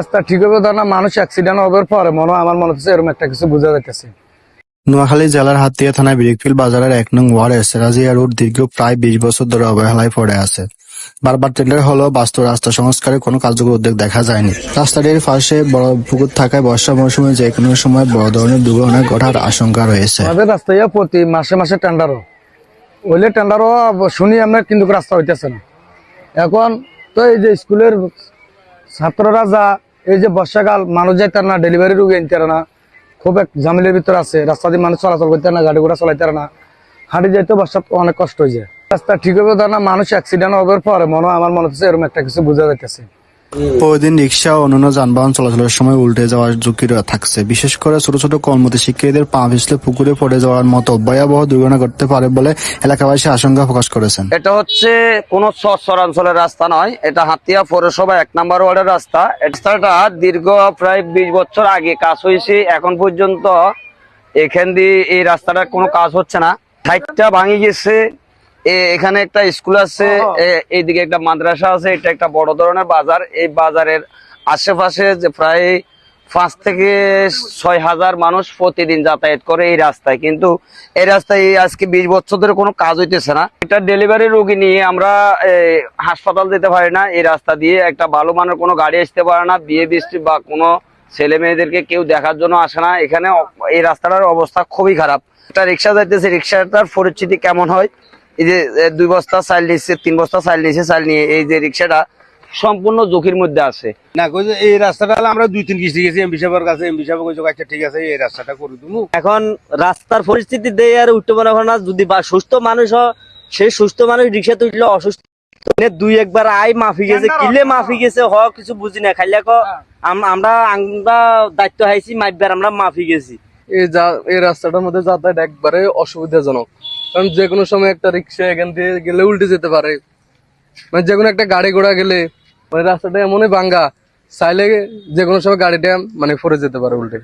রাস্তা ঠিক হবে তা না মানুষ অ্যাক্সিডেন্ট হবার পরে মনে আমার মনে হচ্ছে এরকম একটা কিছু বোঝা যাইতেছে। নোয়াখালী জেলার হাতিয়া থানায় বিরিকফিল বাজারের এক নং ওয়ার্ডে সেরাজিয়া রোড দীর্ঘ প্রায় বিশ বছর ধরে অবহেলায় পড়ে আছে। বারবার টেন্ডার হলেও বাস্তব রাস্তা সংস্কারে কোনো কার্যকর উদ্যোগ দেখা যায়নি। রাস্তাটির পাশে বড় পুকুর থাকায় বর্ষা মৌসুমে যে কোনো সময় বড় ধরনের দুর্ঘটনা ঘটার আশঙ্কা রয়েছে। আমাদের রাস্তায় প্রতি মাসে মাসে টেন্ডারও। ওইলে টেন্ডারও শুনি আমরা কিন্তু রাস্তা হইতেছে না। এখন তো এই যে স্কুলের ছাত্ররা যা এই যে বর্ষাকাল, মানুষ যাইতে না ডেলিভারি রুগী আনতে না। খুব এক ঝামেলের ভিতরে আছে। রাস্তা দিয়ে মানুষ চলাচল করতে না, গাড়ি ঘোড়া চলাইতে না। হাঁটি যাইতে বর্ষা অনেক কষ্ট হয়ে যায় রাস্তা ঠিক হবে না, মানুষ অ্যাক্সিডেন্ট হবার পরে মনে আমার মনে হচ্ছে এরকম একটা কিছু বোঝা যাইতেছে। প্রতিদিন রিক্সা ও অন্যান্য যানবাহন চলাচলের সময় উল্টে যাওয়ার ঝুঁকি থাকছে। বিশেষ করে ছোট ছোট কর্মতে শিক্ষার্থীদের পা পিছলে পুকুরে পড়ে যাওয়ার মতো ভয়াবহ দুর্ঘটনা ঘটতে পারে বলে এলাকাবাসী আশঙ্কা প্রকাশ করেছেন। এটা হচ্ছে কোন সরাঞ্চলের রাস্তা নয়, এটা হাতিয়া পৌরসভা এক নম্বর ওয়ার্ডের রাস্তা। রাস্তাটা দীর্ঘ প্রায় বিশ বছর আগে কাজ হয়েছে, এখন পর্যন্ত এখান দিয়ে এই রাস্তাটার কোনো কাজ হচ্ছে না। সাইডটা ভাঙি গেছে এখানে একটা স্কুল আছে এইদিকে একটা মাদ্রাসা আছে এটা একটা বড় ধরনের বাজার। এই বাজারের আশেপাশে যে প্রায় পাঁচ থেকে ছয় হাজার মানুষ প্রতিদিন যাতায়াত করে এই রাস্তায়। কিন্তু এই রাস্তায় আজকে বিশ বছর ধরে কোনো কাজ হইতেছে না। এটা ডেলিভারি রোগী নিয়ে আমরা হাসপাতাল যেতে পারি না। এই রাস্তা দিয়ে একটা ভালো মানের কোনো গাড়ি আসতে পারে না। বিয়ে বৃষ্টি বা কোনো ছেলে মেয়েদেরকে কেউ দেখার জন্য আসে না। এখানে এই রাস্তাটার অবস্থা খুবই খারাপ। একটা রিক্সা যাইতেছে রিক্সাটার পরিস্থিতি কেমন হয়? এই যে দুই বস্তা চাল নিচ্ছে তিন বস্তা চাল নিচ্ছে চাল নিয়ে এই যে রিক্সাটা সম্পূর্ণ ঝুঁকির মধ্যে আছে। না এই রাস্তাটা আমরা দুই তিন কিস্তি গেছি এমপি সাহেবের কাছে এমপি সাহেব কইছে আচ্ছা ঠিক আছে এই রাস্তাটা করে দিমু। এখন রাস্তার পরিস্থিতি দিয়ে আর উঠতে পারে না। যদি বা সুস্থ মানুষ হয় সেই সুস্থ মানুষ রিক্সাতে উঠলে অসুস্থ। মানে দুই একবার আই মাফি গেছে কিলে মাফি গেছে হ কিছু বুঝি না। খাইলে আমরা আমরা দায়িত্ব হাইছি মাইবার আমরা মাফি গেছি। এই যা এই রাস্তাটার মধ্যে যাতায়াত একবারে অসুবিধাজনক। কারণ যে কোনো সময় একটা রিক্সা এখান দিয়ে গেলে উল্টে যেতে পারে। মানে যে কোনো একটা গাড়ি ঘোড়া গেলে মানে রাস্তাটা এমনই ভাঙ্গা, চাইলে যে কোনো সময় গাড়িটা মানে পড়ে যেতে পারে উল্টে।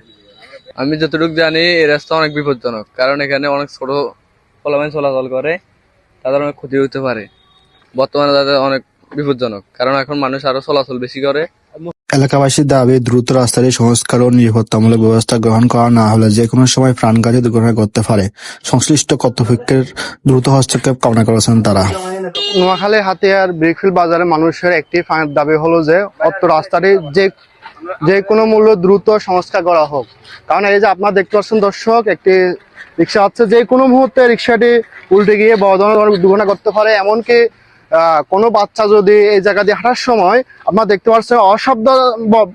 আমি যতটুকু জানি, এই রাস্তা অনেক বিপজ্জনক, কারণ এখানে অনেক ছোট ফলাফাইন চলাচল করে, তাদের অনেক ক্ষতি হতে পারে। বর্তমানে তাদের অনেক বিপজ্জনক, কারণ এখন মানুষ আরও চলাচল বেশি করে। এলাকাবাসীর দাবি, দ্রুত রাস্তাটি সংস্কার ও নিরাপত্তামূলক ব্যবস্থা গ্রহণ করা না হলে যে কোনো সময় প্রাণঘাতী দুর্ঘটনা ঘটতে পারে। সংশ্লিষ্ট কর্তৃপক্ষের দ্রুত হস্তক্ষেপ কামনা করেছেন তারা। নোয়াখালী হাতিয়ার ব্রিকফিল বাজারে মানুষের একটি ফাঁক দাবি হলো যে অত রাস্তাটি যে যে কোনো মূল্য দ্রুত সংস্কার করা হোক। কারণ এই যে আপনারা দেখতে পাচ্ছেন দর্শক, একটি রিক্সা হচ্ছে যে কোনো মুহূর্তে রিক্সাটি উল্টে গিয়ে বড় ধরনের দুর্ঘটনা করতে পারে, এমনকি কোনো বাচ্চা যদি এই জায়গা দিয়ে হাঁটার সময় আপনারা দেখতে পাচ্ছেন অশব্দ ব-